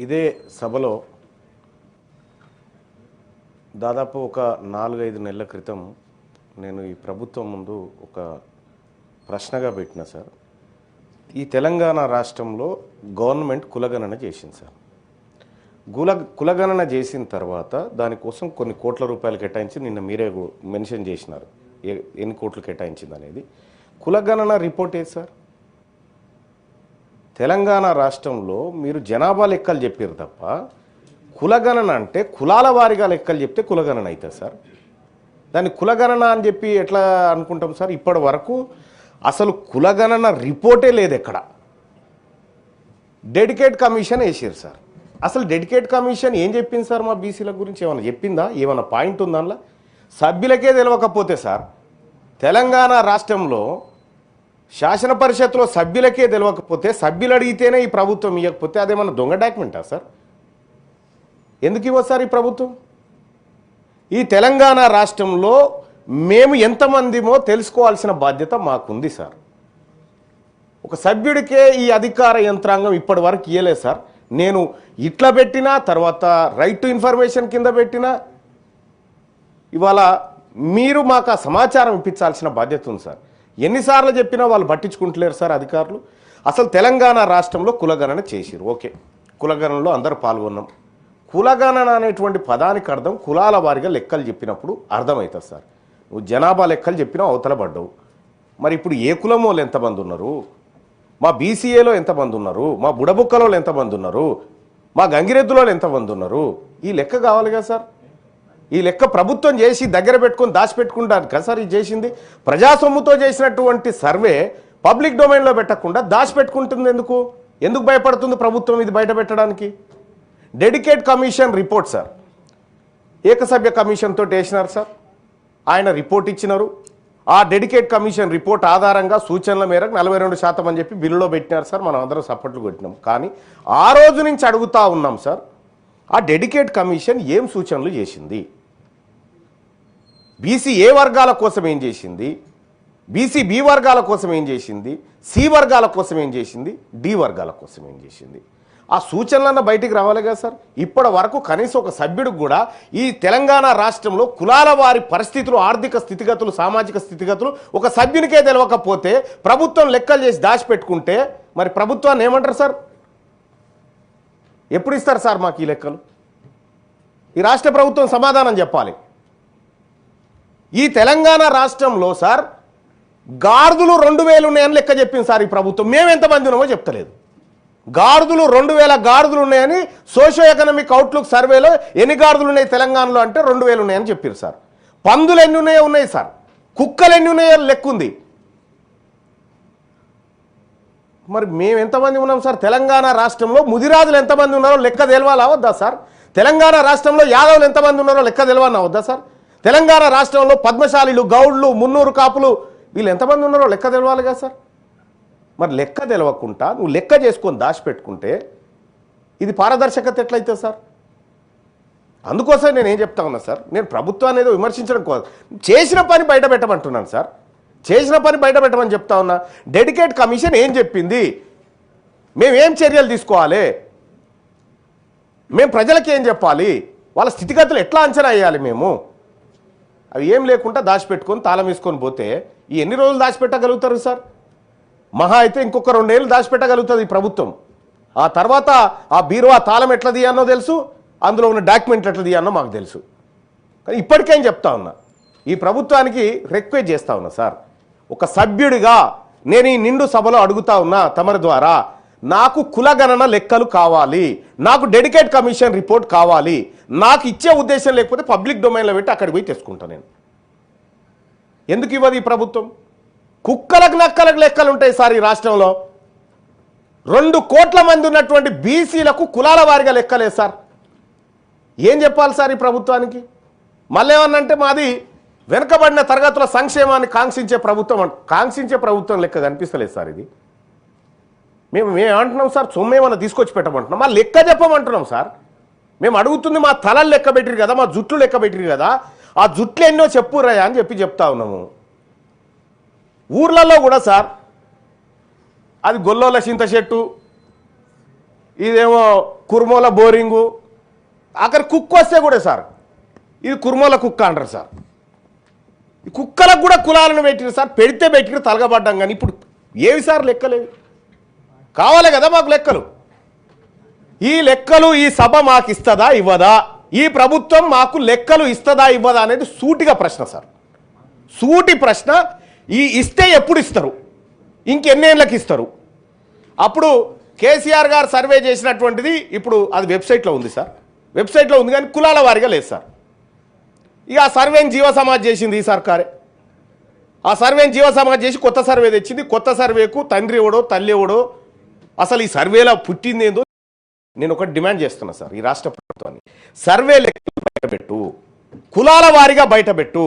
ఇదే సభలో దాదాపు ఒక నాలుగైదు నెలల క్రితం నేను ఈ ప్రభుత్వం ముందు ఒక ప్రశ్నగా పెట్టిన సార్. ఈ తెలంగాణ రాష్ట్రంలో గవర్నమెంట్ కులగణన చేసింది సార్. కుల కులగణన చేసిన తర్వాత దానికోసం కొన్ని కోట్ల రూపాయలు కేటాయించి నిన్న మీరే మెన్షన్ చేసినారు. ఏ- ఎన్ని కోట్లు కేటాయించింది అనేది కులగణన రిపోర్ట్ ఏది సార్? తెలంగాణ రాష్ట్రంలో మీరు జనాభా లెక్కలు చెప్పారు తప్ప కులగణన అంటే కులాల వారిగా లెక్కలు చెప్తే కులగణన అవుతుంది సార్. దాన్ని కులగణన అని చెప్పి ఎట్లా అనుకుంటాం సార్? ఇప్పటి వరకు అసలు కులగణన రిపోర్టే లేదు ఎక్కడ. డెడికేట్ కమిషన్ వేసారు సార్. అసలు డెడికేట్ కమిషన్ ఏం చెప్పింది సార్ మా బీసీల గురించి? ఏమైనా చెప్పిందా? ఏమైనా పాయింట్ ఉందా సభ్యులకే తెలియకపోతే సార్ తెలంగాణ రాష్ట్రంలో శాసన పరిషత్లో సభ్యులకే తెలియకపోతే సభ్యులు అడిగితేనే ఈ ప్రభుత్వం ఇవ్వకపోతే అదేమన్నా దొంగ డాక్యుమెంటా సార్? ఎందుకు ఇవ్వ సార్ ఈ ప్రభుత్వం? ఈ తెలంగాణ రాష్ట్రంలో మేము ఎంతమందిమో తెలుసుకోవాల్సిన బాధ్యత మాకుంది సార్. ఒక సభ్యుడికే ఈ అధికార యంత్రాంగం ఇప్పటి వరకు ఇయ్యలేదు సార్. నేను ఇట్లా పెట్టినా తర్వాత రైట్ టు ఇన్ఫర్మేషన్ కింద పెట్టినా ఇవాళ మీరు మాకు ఆ సమాచారం ఇప్పించాల్సిన బాధ్యత ఉంది సార్. ఎన్నిసార్లు చెప్పినా వాళ్ళు పట్టించుకుంటలేరు సార్ అధికారులు. అసలు తెలంగాణ రాష్ట్రంలో కులగణన చేసిరు ఓకే. కులగణనలో అందరూ పాల్గొన్నాం. కులగణన అనేటువంటి పదానికి అర్థం కులాల వారిగా లెక్కలు చెప్పినప్పుడు అర్థమవుతుంది సార్. నువ్వు జనాభా లెక్కలు చెప్పినా అవతల పడ్డావు. మరి ఇప్పుడు ఏ కులం వాళ్ళు ఎంతమంది ఉన్నారు? మా బీసీఏలో ఎంతమంది ఉన్నారు? మా బుడబుక్కలో ఎంతమంది ఉన్నారు? మా గంగిరెద్దులో ఎంతమంది ఉన్నారు? ఈ లెక్క కావాలి కదా సార్. ఈ లెక్క ప్రభుత్వం చేసి దగ్గర పెట్టుకొని దాచిపెట్టుకుంటారు కదా సార్ ఇది చేసింది. ప్రజాసొమ్ముతో చేసినటువంటి సర్వే పబ్లిక్ డొమైన్లో పెట్టకుండా దాచిపెట్టుకుంటుంది ఎందుకు? ఎందుకు భయపడుతుంది ప్రభుత్వం ఇది బయట పెట్టడానికి? Dedicate commission report sir. ఏకసభ్య కమిషన్తో వేసినారు సార్. ఆయన రిపోర్ట్ ఇచ్చినారు. ఆ డెడికేట్ కమిషన్ రిపోర్ట్ ఆధారంగా సూచనల మేరకు నలభై రెండు శాతం అని చెప్పి బిల్లులో పెట్టినారు సార్. మనం అందరం సపోర్ట్లు కొట్టినాం. కానీ ఆ రోజు నుంచి అడుగుతా ఉన్నాం సార్ ఆ డెడికేట్ కమిషన్ ఏం సూచనలు చేసింది? బీసీ ఏ వర్గాల కోసం ఏం చేసింది? బీసీ బి వర్గాల కోసం ఏం చేసింది? సి వర్గాల కోసం ఏం చేసింది? డి వర్గాల కోసం ఏం చేసింది? ఆ సూచనలన్న బయటికి రావాలి కదా సార్. ఇప్పటి వరకు కనీసం ఒక సభ్యుడికి కూడా ఈ తెలంగాణ రాష్ట్రంలో కులాల వారి పరిస్థితులు ఆర్థిక స్థితిగతులు సామాజిక స్థితిగతులు ఒక సభ్యునికే తెలియకపోతే ప్రభుత్వం లెక్కలు చేసి దాచిపెట్టుకుంటే మరి ప్రభుత్వాన్ని ఏమంటారు సార్? ఎప్పుడు ఇస్తారు సార్ మాకు ఈ లెక్కలు? ఈ రాష్ట్ర ప్రభుత్వం సమాధానం చెప్పాలి. ఈ తెలంగాణ రాష్ట్రంలో సార్ గార్దులు రెండు వేలు ఉన్నాయని లెక్క చెప్పింది సార్ ఈ ప్రభుత్వం. మేము ఎంతమంది ఉన్నామో చెప్తలేదు. గార్దులు రెండు వేల గార్దులు ఉన్నాయని సోషో ఎకనామిక్ అవుట్లుక్ సర్వేలో ఎన్ని గార్దులు ఉన్నాయి తెలంగాణలో అంటే రెండు వేలు ఉన్నాయని చెప్పారు సార్. పందులు ఎన్ని ఉన్నాయో ఉన్నాయి సార్. కుక్కలు ఎన్ని ఉన్నాయో లెక్కుంది మరి మేము ఎంతమంది ఉన్నాం సార్? తెలంగాణ రాష్ట్రంలో ముదిరాజులు ఎంతమంది ఉన్నారో లెక్క తెలవాలా వద్దా సార్? తెలంగాణ రాష్ట్రంలో యాదవులు ఎంతమంది ఉన్నారో లెక్క తెలవాలా వద్దా సార్? తెలంగాణ రాష్ట్రంలో పద్మశాలీలు గౌడ్లు మున్నూరు కాపులు వీళ్ళు ఎంతమంది ఉన్నారో లెక్క తెలవాలి కదా సార్? మరి లెక్క తెలవకుండా నువ్వు లెక్క చేసుకొని దాచిపెట్టుకుంటే ఇది పారదర్శకత ఎట్లయితే సార్? అందుకోసం నేను ఏం చెప్తా ఉన్నా సార్ నేను ప్రభుత్వాన్ని ఏదో విమర్శించడం కోసం చేసిన పని బయట పెట్టమంటున్నాను సార్. చేసిన పని బయట పెట్టమని చెప్తా ఉన్నా. డెడికేట్ కమిషన్ ఏం చెప్పింది? మేము ఏం చర్యలు తీసుకోవాలి? మేము ప్రజలకి ఏం చెప్పాలి? వాళ్ళ స్థితిగతులు ఎట్లా అంచనా వేయాలి మేము? అవి ఏం లేకుండా దాచిపెట్టుకొని తాళం వేసుకొని పోతే ఈ ఎన్ని రోజులు దాచిపెట్టగలుగుతారు సార్? మహా అయితే ఇంకొక రెండేళ్ళు దాచిపెట్టగలుగుతుంది ఈ ప్రభుత్వం. ఆ తర్వాత ఆ బీరువా తాళం ఎట్లా తీయానో తెలుసు? అందులో ఉన్న డాక్యుమెంట్ ఎట్లా తీయానో మాకు తెలుసు. కానీ ఇప్పటికేం చెప్తా ఉన్నా. ఈ ప్రభుత్వానికి రిక్వెస్ట్ చేస్తా ఉన్నా సార్. ఒక సభ్యుడిగా నేను ఈ నిండు సభలో అడుగుతా ఉన్నా తమరి ద్వారా నాకు కులగణన లెక్కలు కావాలి నాకు డెడికేట్ కమిషన్ రిపోర్ట్ కావాలి నాకు ఇచ్చే ఉద్దేశం లేకపోతే పబ్లిక్ డొమైన్లో పెట్టి అక్కడికి పోయి తెచ్చుకుంటాను నేను. ఎందుకు ఇవ్వదు ఈ ప్రభుత్వం? కుక్కలకు నక్కలకు లెక్కలు ఉంటాయి సార్ ఈ రాష్ట్రంలో. రెండు కోట్ల మంది ఉన్నటువంటి బీసీలకు కులాల వారిగా లెక్కలేదు సార్. ఏం చెప్పాలి సార్ ఈ ప్రభుత్వానికి? మళ్ళీ ఏమన్నంటే మాది వెనుకబడిన తరగతుల సంక్షేమాన్ని కాంక్షించే ప్రభుత్వం కాంక్షించే ప్రభుత్వం లెక్క కనిపిస్తలేదు సార్ ఇది. మేము మేము అంటున్నాం సార్ సొమ్ము ఏమైనా తీసుకొచ్చి పెట్టమంటున్నాం. మా లెక్క చెప్పమంటున్నాం సార్. మేము అడుగుతుంది మా తలలు లెక్క పెట్టిరు కదా మా జుట్లు లెక్క పెట్టిరు కదా ఆ జుట్లు ఎన్నో చెప్పురయ్యా అని చెప్పి చెప్తా ఉన్నాము. ఊర్లలో కూడా సార్ అది గొల్లోల చింత చెట్టు ఇదేమో కుర్మోల బోరింగు అక్కడ కుక్క వస్తే కూడా సార్ ఇది కుర్మోల కుక్క అంటారు సార్. ఈ కుక్కలకు కూడా కులాలను పెట్టిరు సార్ పెడితే పెట్టిరు తలగబడ్డాం కానీ ఇప్పుడు ఏవి సార్ లెక్కలేవి? కావాలి కదా మాకు లెక్కలు. ఈ లెక్కలు ఈ సభ మాకు ఇస్తుందా ఇవ్వదా? ఈ ప్రభుత్వం మాకు లెక్కలు ఇస్తుందా ఇవ్వదా అనేది సూటిగా ప్రశ్న సార్. సూటి ప్రశ్న ఈ ఇస్తే ఎప్పుడు ఇస్తారు? ఇంకెన్నేళ్ళకి ఇస్తారు? అప్పుడు కేసీఆర్ గారు సర్వే చేసినటువంటిది ఇప్పుడు అది వెబ్సైట్లో ఉంది సార్. వెబ్సైట్లో ఉంది కానీ కులాల వారిగా లేదు సార్. ఇక ఆ సర్వేని జీవ సమాజ్ చేసింది ఈ సర్కారే. ఆ సర్వేని జీవ సమాజ్ చేసి కొత్త సర్వే తెచ్చింది. కొత్త సర్వేకు తండ్రి ఎవడో తల్లి ఎవడో అసలు ఈ సర్వేలో పుట్టింది ఏందో నేను ఒకటి డిమాండ్ చేస్తున్నా సార్ ఈ రాష్ట్ర ప్రభుత్వాన్ని. సర్వే లెక్కలు బయటపెట్టు కులాల వారిగా బయటపెట్టు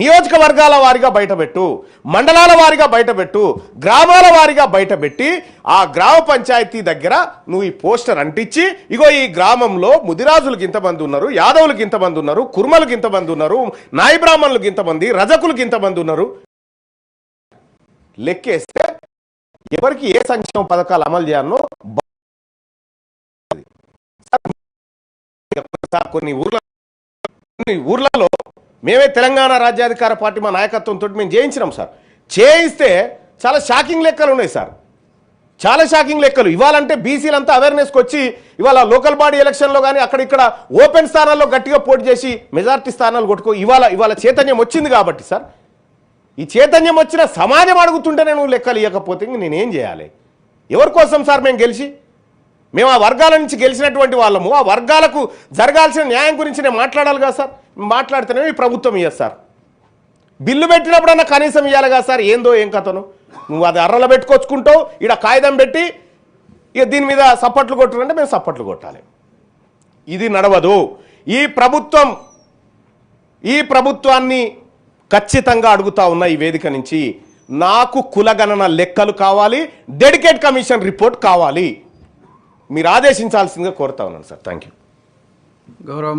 నియోజకవర్గాల వారిగా బయటపెట్టు మండలాల వారిగా బయటపెట్టు గ్రామాల వారిగా బయటపెట్టి ఆ గ్రామ పంచాయతీ దగ్గర నువ్వు ఈ పోస్టర్ అంటించి ఇగో ఈ గ్రామంలో ముదిరాజులకు ఇంతమంది ఉన్నారు యాదవులకు ఇంతమంది ఉన్నారు కుర్మలకు ఇంతమంది ఉన్నారు నాయి బ్రాహ్మణులకు ఇంతమంది రజకులకు ఇంతమంది ఉన్నారు. లెక్కేస్తే ఎవరికి ఏ సంక్షేమ పథకాలు అమలు చేయాలనో కొన్ని ఊర్ల కొన్ని ఊర్లలో మేమే తెలంగాణ రాజ్యాధికార పార్టీ మా నాయకత్వంతో మేము చేయించినాం సార్. చేయిస్తే చాలా షాకింగ్ లెక్కలు ఉన్నాయి సార్. చాలా షాకింగ్ లెక్కలు. ఇవ్వాలంటే బీసీలంతా అవేర్నెస్కి వచ్చి ఇవాళ లోకల్ బాడీ ఎలక్షన్లో కానీ అక్కడ ఇక్కడ ఓపెన్ స్థానాల్లో గట్టిగా పోటీ చేసి మెజారిటీ స్థానాలు కొట్టుకో ఇవాళ ఇవాళ చైతన్యం వచ్చింది కాబట్టి సార్. ఈ చైతన్యం వచ్చిన సమాజం అడుగుతుంటేనే నువ్వు లెక్కలు ఇవ్వకపోతే ఇంక నేనేం చేయాలి? ఎవరి కోసం సార్ మేము గెలిచి? మేము ఆ వర్గాల నుంచి గెలిచినటువంటి వాళ్ళము. ఆ వర్గాలకు జరగాల్సిన న్యాయం గురించి నేను మాట్లాడాలి కదా సార్? మాట్లాడితేనే ఈ ప్రభుత్వం ఇయ్యదు సార్. బిల్లు పెట్టినప్పుడన్నా కనీసం ఇవ్వాలి కదా సార్? ఏందో ఏం కథను? నువ్వు అది అర్రలు పెట్టుకొచ్చుకుంటావు ఈడ కాగితం పెట్టి ఇక దీని మీద సప్పట్లు కొట్టాలంటే మేము సప్పట్లు కొట్టాలి. ఇది నడవదు. ఈ ప్రభుత్వం ఈ ప్రభుత్వాన్ని ఖచ్చితంగా అడుగుతా ఉన్న ఈ వేదిక నుంచి నాకు కులగణన లెక్కలు కావాలి డెడికేట్ కమిషన్ రిపోర్ట్ కావాలి. మీరు ఆదేశించాల్సిందిగా కోరుతా ఉన్నాను సార్. థ్యాంక్ యూ గౌరవ